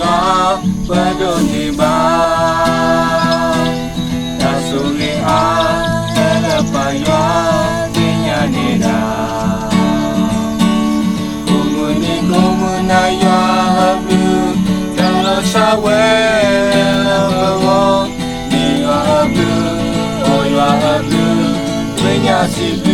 ရွာဘွယ်တို့နေပါဒါဆိုရင်အားအဲလပါရွာပညာနေတာကိုမွနီကိုမနာရွာဘူးတော်လို့ရှာဝဲဘောနေရွာဘူးဟောရွာဘူးပညာစီဘူး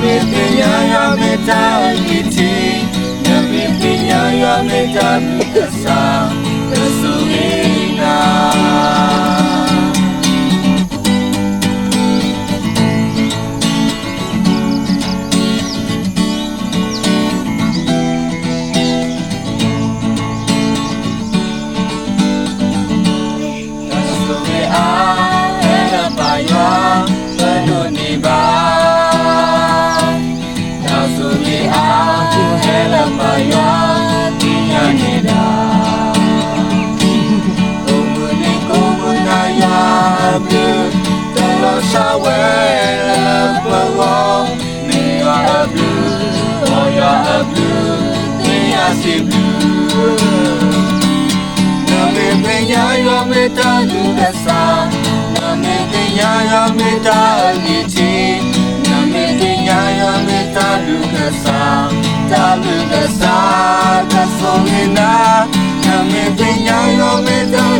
yamepeyayo ametaliti yamepeyayo ametabikasa Telo sawe Lepawa Niya Abdu Oya Abdu Niya Sibdu Name peña yo me ta lugasa Name peña yo me ta Name peña yo me ta lugasa Ta lugasa ta Name peña yo me ta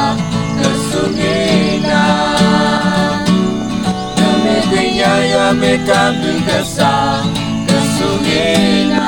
Eka Bungasa Kasuhina